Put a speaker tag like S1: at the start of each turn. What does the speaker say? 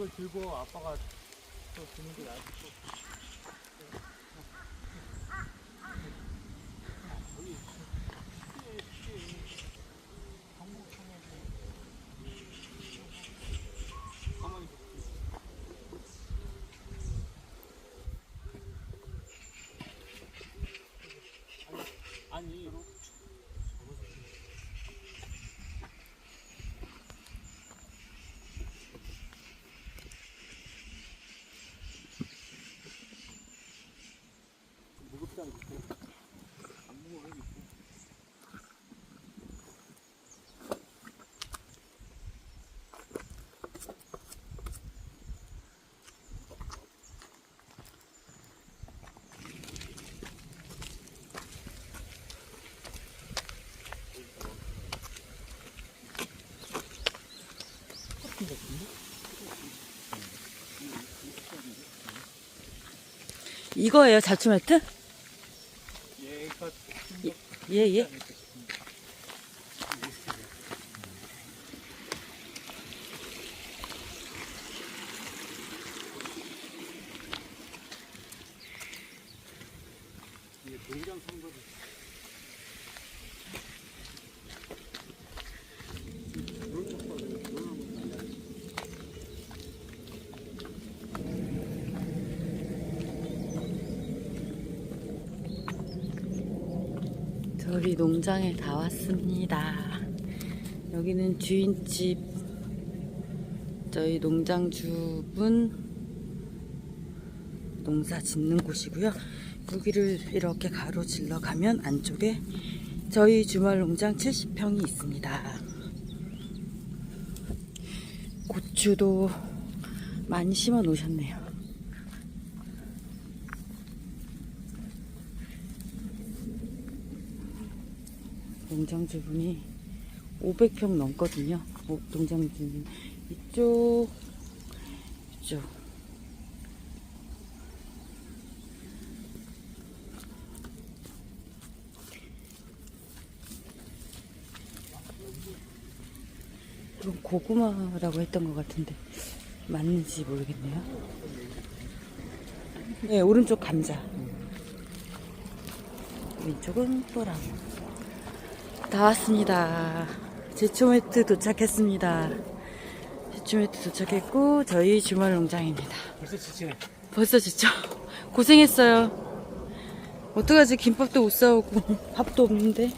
S1: 그걸 들고 아빠가 또 주는 게 나을 것아
S2: 이거예요, 자추매트? 예, 예.
S1: 이게 농장 선거를
S2: 저희 농장에 다 왔습니다. 여기는 주인집. 저희 농장주분 농사 짓는 곳이고요. 여기를 이렇게 가로질러 가면 안쪽에 저희 주말 농장 70평이 있습니다. 고추도 많이 심어 놓으셨네요. 농장주분이 500평 넘거든요. 어, 농장주분 이쪽, 이쪽. 이건 고구마라고 했던 것 같은데 맞는지 모르겠네요. 네, 오른쪽 감자. 왼쪽은 또랑. 다 왔습니다. 제초매트 도착했습니다. 제초매트 도착했고 저희 주말 농장입니다.
S1: 벌써 지치네.
S2: 벌써 지쳐. 고생했어요. 어떡하지 김밥도 못 사오고 밥도 없는데.